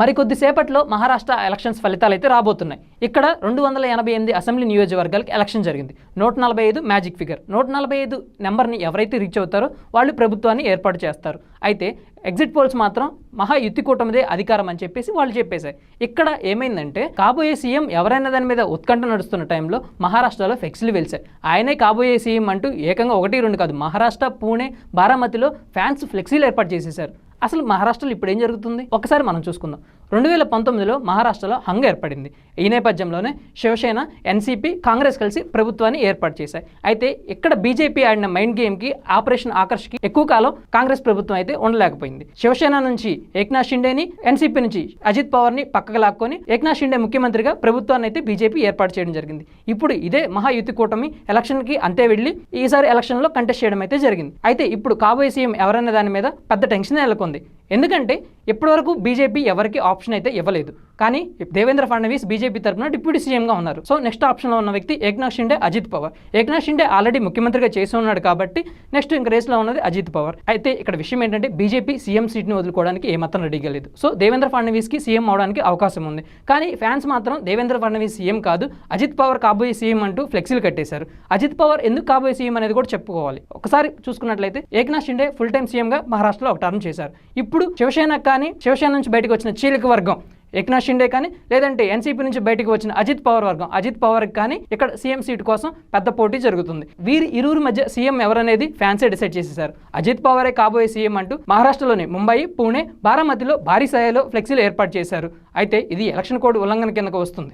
మరికొద్దిసేపట్లో Maharashtra elections ఫలితాలు అయితే రాబోతున్నాయి. ఇక్కడ రెండు వందల ఎనభై ఎనిమిది అసెంబ్లీ నియోజకవర్గాలకు ఎలక్షన్ జరిగింది. నూట నలభై ఐదు మ్యాజిక్ ఫిగర్. నూట నలభై ఐదు నెంబర్ని ఎవరైతే రీచ్ అవుతారో వాళ్ళు ప్రభుత్వాన్ని ఏర్పాటు చేస్తారు. అయితే ఎగ్జిట్ పోల్స్ మాత్రం మహా యుద్ధి కూటమిదే అధికారం అని చెప్పేసి వాళ్ళు చెప్పేశారు. ఇక్కడ ఏమైందంటే కాబోయే సీఎం ఎవరైనా దాని మీద ఉత్కంఠ నడుస్తున్న టైంలో మహారాష్ట్రలో ఫ్లెక్సీలు వెలిసాయి ఆయనే కాబోయే సీఎం అంటూ ఏకంగా ఒకటి రెండు కాదు మహారాష్ట్ర పూణే బారామతిలో ఫ్యాన్స్ ఫ్లెక్సీలు ఏర్పాటు చేసేశారు. అసలు మహారాష్ట్రలో ఇప్పుడు ఏం జరుగుతుంది? ఒకసారి మనం చూసుకుందాం. రెండు వేల పంతొమ్మిదిలో మహారాష్ట్రలో హంగ ఏర్పడింది. ఈ నేపథ్యంలోనే శివసేన ఎన్సీపీ కాంగ్రెస్ కలిసి ప్రభుత్వాన్ని ఏర్పాటు చేశాయి. అయితే ఇక్కడ బీజేపీ ఆడిన మైండ్ గేమ్కి ఆపరేషన్ ఆకర్ష్కి ఎక్కువ కాలం కాంగ్రెస్ ప్రభుత్వం అయితే ఉండలేకపోయింది. శివసేన నుంచి ఏక్నాథ్ షిండేని ఎన్సీపీ నుంచి అజిత్ పవార్ని పక్కకు లాక్కొని ఏక్నాథ్ షిండే ముఖ్యమంత్రిగా ప్రభుత్వాన్ని అయితే బీజేపీ ఏర్పాటు చేయడం జరిగింది. ఇప్పుడు ఇదే మహాయుతి కూటమి ఎలక్షన్కి అంతే వెళ్ళి ఈసారి ఎలక్షన్లో కంటెస్ట్ చేయడం అయితే జరిగింది. అయితే ఇప్పుడు కాబోయే సీఎం ఎవరైనా దాని మీద పెద్ద టెన్షన్ నెలకొంది. ఎందుకంటే ఇప్పటివరకు బీజేపీ ఎవరికి ఆప్షన్ అయితే ఇవ్వలేదు. కానీ దేవేంద్ర ఫడ్నవీస్ బీజేపీ తరఫున డిప్యూటీ సీఎంగా ఉన్నారు. సో నెక్స్ట్ ఆప్షన్లో ఉన్న వ్యక్తి ఏక్నాథ్ షిండే అజిత్ పవార్. ఏక్నాథ్ షిండే ఆల్రెడీ ముఖ్యమంత్రిగా చేసి ఉన్నాడు కాబట్టి నెక్స్ట్ ఇంక రేస్లో ఉన్నది అజిత్ పవార్. అయితే ఇక్కడ విషయం ఏంటంటే బీజేపీ సీఎం సీట్ని వదులుకోవడానికి ఏమాత్రం రెడీగా లేదు సో దేవేంద్ర ఫడ్నవీస్కి సీఎం అవడానికి అవకాశం ఉంది. కానీ ఫ్యాన్స్ మాత్రం దేవేంద్ర ఫడ్నవీస్ సీఎం కాదు అజిత్ పవార్ కాబోయే సీఎం అంటూ ఫ్లెక్సీలు కట్టేశారు. అజిత్ పవార్ ఎందుకు కాబోయే సీఎం అనేది కూడా చెప్పుకోవాలి. ఒకసారి చూసుకున్నట్లయితే ఏక్నాథ్ షిండే ఫుల్ టైం సీఎంగా మహారాష్ట్రలో ఒక టర్మ్ చేశారు. ఇప్పుడు శివసేన కానీ శివసేన నుంచి బయటకు వచ్చిన చీలిక వర్గం ఏక్నాథ్ షిండే కానీ లేదంటే ఎన్సీపీ నుంచి బయటకు వచ్చిన అజిత్ పవర్ వర్గం. అజిత్ పవర్ కానీ ఇక్కడ సీఎం సీట్ కోసం పెద్ద పోటీ జరుగుతుంది. వీరి ఇరువురి మధ్య సీఎం ఎవరనేది ఫ్యాన్సే డిసైడ్ చేసేశారు. అజిత్ పవరే కాబోయే సీఎం అంటూ మహారాష్ట్రలోని ముంబై పూణే బారామతిలో భారీ స్థాయిలో ఫ్లెక్సీలు ఏర్పాటు చేశారు. అయితే ఇది ఎలక్షన్ కోడ్ ఉల్లంఘన కిందకు వస్తుంది.